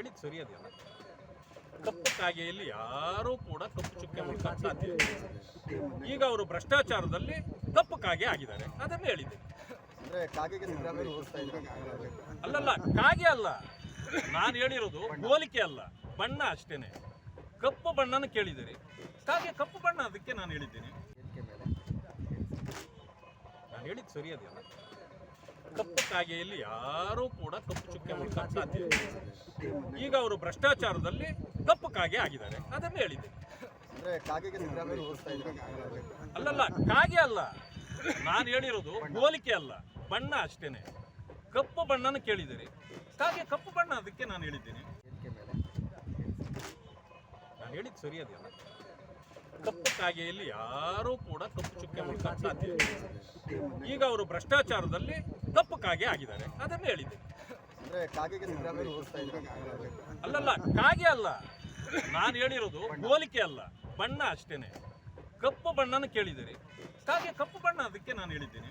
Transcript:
ಹೇಳಿದ್ ಸರಿ ಅದೆಲ್ಲ ಕಪ್ಪು ಕಾಗೆಯಲ್ಲಿ ಯಾರೂ ಕೂಡ ಕಪ್ಪು ಚುಕ್ಕೆ ಸಾಧ್ಯ ಇಲ್ಲ. ಈಗ ಅವರು ಭ್ರಷ್ಟಾಚಾರದಲ್ಲಿ ಕಪ್ಪು ಕಾಗೆ ಆಗಿದ್ದಾರೆ. ಅದನ್ನು ಹೇಳಿದೆ ಅಲ್ಲಲ್ಲ ಕಾಗೆ ಅಲ್ಲ. ನಾನು ಹೇಳಿರೋದು ಹೋಲಿಕೆ ಅಲ್ಲ. ಬಣ್ಣ ಅಷ್ಟೇನೆ. ಕಪ್ಪು ಬಣ್ಣನ ಕೇಳಿದ್ದೀರಿ. ಕಾಗೆ ಕಪ್ಪು ಬಣ್ಣ ಅದಕ್ಕೆ ನಾನು ಹೇಳಿದ್ದೀನಿ. ನಾನು ಹೇಳಿದ್ದು ಸರಿ ಅದೆಯಲ್ಲ ಕಪ್ಪು ಕಾಗೆಯಲ್ಲಿ ಯಾರೂ ಕೂಡ ಕಪ್ಪು ಚುಕ್ಕೆ ಮುಡ್ಕೊಂಡು ಸಾಧ್ಯ ಈಗ ಅವರು ಭ್ರಷ್ಟಾಚಾರದಲ್ಲಿ ಕಪ್ಪು ಕಾಗೆ ಆಗಿದ್ದಾರೆ. ಅದನ್ನು ಹೇಳಿದೆ. ಅಲ್ಲಲ್ಲ ಕಾಗೆ ಅಲ್ಲ. ನಾನು ಹೇಳಿರೋದು ಹೋಲಿಕೆ ಅಲ್ಲ. ಬಣ್ಣ ಅಷ್ಟೇನೆ. ಕಪ್ಪು ಬಣ್ಣನ ಕೇಳಿದ್ದೀರಿ. ಕಾಗೆ ಕಪ್ಪು ಬಣ್ಣ ಅದಕ್ಕೆ ನಾನು ಹೇಳಿದ್ದೀನಿ. ನಾನು ಹೇಳಿದ್ದು ಸರಿ ಅದೆಲ್ಲ ಕಪ್ಪು ಕಾಗೆಯಲ್ಲಿ ಯಾರೂ ಕೂಡ ಕಪ್ಪು ಚುಕ್ಕೆ ಮುಡ್ಕೊಂಡು ಸಾಧ್ಯ ಈಗ ಅವರು ಭ್ರಷ್ಟಾಚಾರದಲ್ಲಿ ಕಪ್ಪು ಕಾಗೆ ಆಗಿದ್ದಾರೆ. ಅದನ್ನು ಹೇಳಿದೆ ಅಲ್ಲಲ್ಲ ಕಾಗೆ ಅಲ್ಲ. ನಾನು ಹೇಳಿರೋದು ಹೋಲಿಕೆ ಅಲ್ಲ. ಬಣ್ಣ ಅಷ್ಟೇನೆ. ಕಪ್ಪು ಬಣ್ಣನ ಕೇಳಿದ್ದೀರಿ. ಕಾಗೆ ಕಪ್ಪು ಬಣ್ಣ ಅದಕ್ಕೆ ನಾನು ಹೇಳಿದ್ದೀನಿ.